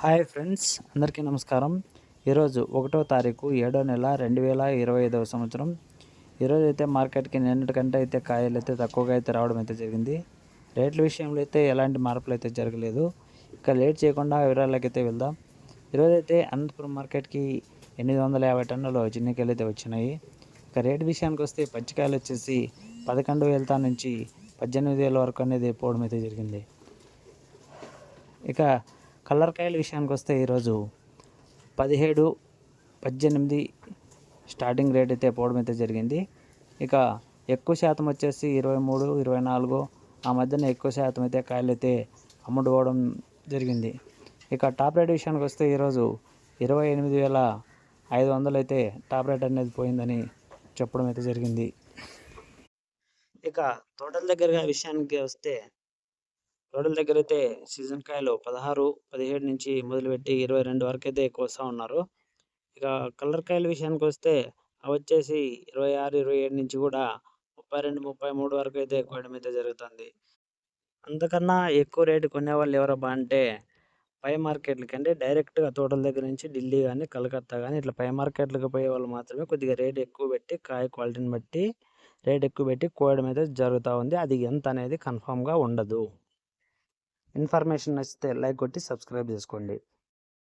Hi friends అందరికీ నమస్కారం. ఈరోజు ఒకటో తారీఖు ఏడో నెల రెండు వేల ఇరవై ఐదవ సంవత్సరం. ఈరోజు అయితే మార్కెట్కి నిన్నటికంటే అయితే కాయలు అయితే తక్కువగా అయితే రావడం అయితే జరిగింది. రేట్ల విషయంలో అయితే ఎలాంటి మార్పులు అయితే జరగలేదు. ఇక లేట్ చేయకుండా వివరాలకైతే అయితే వెళ్దాం. ఈరోజు అయితే అనంతపురం మార్కెట్కి ఎనిమిది వందల యాభై టన్నులు చిన్నకాయలు అయితే వచ్చినాయి. ఇక రేట్ విషయానికి వస్తే పచ్చికాయలు వచ్చేసి పదకొండు వేల నుంచి పద్దెనిమిది వేల వరకు అనేది పోవడం అయితే జరిగింది. ఇక కలర్ కాయల విషయానికి వస్తే ఈరోజు పదిహేడు పద్దెనిమిది స్టార్టింగ్ రేట్ అయితే పోవడం అయితే జరిగింది. ఇక ఎక్కువ శాతం వచ్చేసి ఇరవై మూడు ఇరవై నాలుగు ఆ మధ్యన ఎక్కువ శాతం అయితే కాయలు అయితే అమ్ముడుకోవడం జరిగింది. ఇక టాప్ రేట్ విషయానికి వస్తే ఈరోజు ఇరవై ఎనిమిది వేల ఐదు వందలు అయితే టాప్ రేట్ అనేది పోయిందని చెప్పడం అయితే జరిగింది. ఇక తోటల దగ్గర విషయానికి వస్తే రోడ్ల దగ్గర అయితే సీజన్ కాయలు పదహారు పదిహేడు నుంచి మొదలుపెట్టి ఇరవై రెండు వరకు అయితే కోస్తూ ఉన్నారు. ఇక కలర్ కాయల విషయానికి వస్తే అవి వచ్చేసి ఇరవై ఆరు ఇరవై ఏడు నుంచి కూడా ముప్పై రెండు ముప్పై మూడు వరకు అయితే కోయడం అయితే జరుగుతుంది. అంతకన్నా ఎక్కువ రేటు కొనేవాళ్ళు ఎవరబ్బా అంటే పై మార్కెట్లకి అంటే డైరెక్ట్గా తోటల దగ్గర నుంచి ఢిల్లీ కానీ కలకత్తా కానీ ఇట్లా పై మార్కెట్లకు పోయే వాళ్ళు మాత్రమే కొద్దిగా రేట్ ఎక్కువ పెట్టి కాయ క్వాలిటీని బట్టి రేట్ ఎక్కువ పెట్టి కోయడం అయితే జరుగుతూ ఉంది. అది ఎంత అనేది కన్ఫామ్గా ఉండదు. ఇన్ఫర్మేషన్ నచ్చితే లైక్ కొట్టి సబ్స్క్రైబ్ చేసుకోండి.